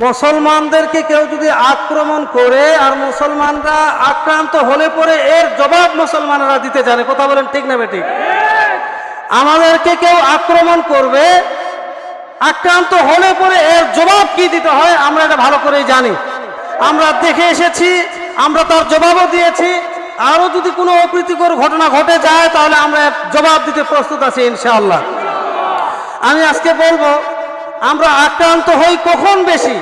মুসলমানদেরকে কেউ যদি আক্রমণ করে আর মুসলমানরা আক্রান্ত হলে পরে এর জবাব মুসলমানরা দিতে জানে। কথা বলেন ঠিক না বেঠিক আমাদেরকে কেউ আক্রমণ করবে, আক্রান্ত হলে পরে এর জবাব কি দিতে হয় আমরা এটা ভালো করেই জানি। আমরা দেখে এসেছি, আমরা তার জবাবও দিয়েছি। আরও যদি কোনো অপ্রীতিকর ঘটনা ঘটে যায় তাহলে আমরা জবাব দিতে প্রস্তুত আছি ইনশাআল্লাহ। আমি আজকে বলব আমরা আক্রান্ত হই কখন বেশি?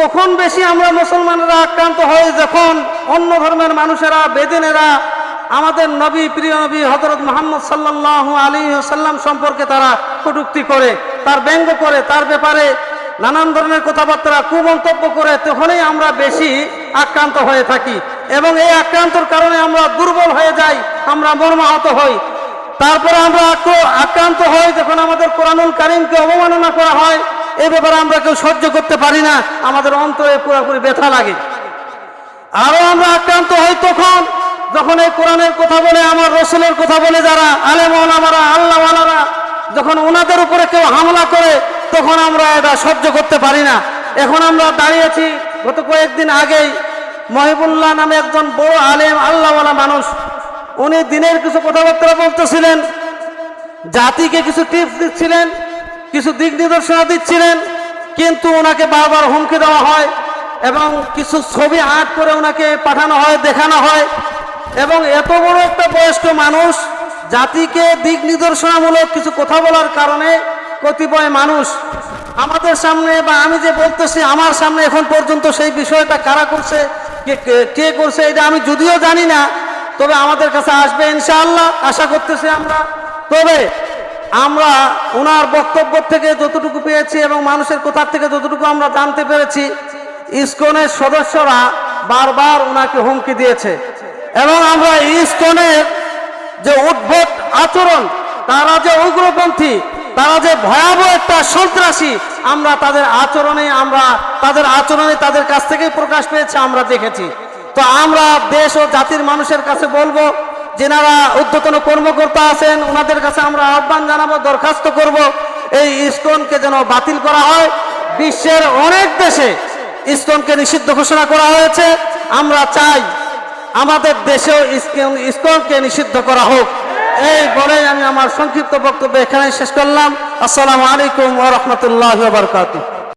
তখন বেশি আমরা মুসলমানেরা আক্রান্ত হই যখন অন্য ধর্মের মানুষেরা, বেদিনেরা, আমাদের নবী, প্রিয় নবী হজরত মোহাম্মদ সাল্লাহ আলী সাল্লাম সম্পর্কে তারা কটুক্তি করে, তার ব্যঙ্গ করে, তার ব্যাপারে নানান ধরনের কথাবার্তা, কুমন্তব্য করে তখনই আমরা বেশি আক্রান্ত হয়ে থাকি। এবং এই আক্রান্তর কারণে আমরা দুর্বল হয়ে যাই, আমরা মর্মাহত হই। তারপরে আমরা আক্র- আক্রান্ত হই যখন আমাদের কোরআনুল কারিমকে অবমাননা করা হয় এই ব্যাপারে আমরা কেউ সহ্য করতে পারি না, আমাদের অন্তরে পুরোপুরি ব্যথা লাগে। আরও আমরা আক্রান্ত হই তখন, যখন এই কোরআনের কথা বলে, আমার রসুলের কথা বলে যারা আলেম ওলামারা আল্লাহওয়ালারা, যখন ওনাদের উপরে কেউ হামলা করে, তখন আমরা এটা সহ্য করতে পারি না। এখন আমরা দাঁড়িয়েছি, গত কয়েকদিন আগেই মহিবুল্লাহ নামে একজন বড় আলেম, আল্লাহওয়ালা মানুষ উনি দিনের কিছু কথাবার্তা বলতেছিলেন, জাতিকে কিছু টিপস দিচ্ছিলেন, কিছু দিক নির্দেশনা দিচ্ছিলেন, কিন্তু ওনাকে বারবার হুমকি দেওয়া হয় এবং কিছু ছবি আর্ট করে ওনাকে পাঠানো হয়, দেখানো হয়। এবং এত বড় একটা বয়স্ক মানুষ, জাতিকে দিক নির্দেশনামূলক কিছু কথা বলার কারণে কতিপয় মানুষ আমাদের সামনে বা আমি যে বলতেছি আমার সামনে এখন পর্যন্ত সেই বিষয়টা কারা করছে কে করছে, এটা আমি যদিও জানি না তবে আমাদের কাছে আসবে ইনশাআল্লাহ, আশা করতেছি আমরা। তবে আমরা ওনার বক্তব্য থেকে যতটুকু পেয়েছি এবং মানুষের কোথার থেকে যতটুকু আমরা জানতে পেরেছি, ইসকনের সদস্যরা বারবার ওনাকে হুমকি দিয়েছে। এবং আমরা ইসকনের যে উদ্ভট আচরণ, তারা যে উগ্রপন্থী, তারা যে ভয়াবহ একটা সন্ত্রাসী, আমরা তাদের আচরণে আমরা, তাদের আচরণে তাদের কাছ থেকেই প্রকাশ পেয়েছে, আমরা দেখেছি। তো আমরা দেশ ও জাতির মানুষের কাছে বলব, যেনারা ঊর্ধ্বতন কর্মকর্তা আছেন, ওনাদের কাছে আমরা আহ্বান জানাব, দরখাস্ত করব, এই ইস্কনকে যেন বাতিল করা হয়। বিশ্বের অনেক দেশে ইস্কনকে নিষিদ্ধ ঘোষণা করা হয়েছে। আমরা চাই আমাদের দেশেও ইস্কন, ইস্কনকে নিষিদ্ধ করা হোক। এই বলেই আমি আমার সংক্ষিপ্ত বক্তব্য এখানে শেষ করলাম। আসসালামু আলাইকুম ওয়া রাহমাতুল্লাহি ওয়া বারাকাতুহু।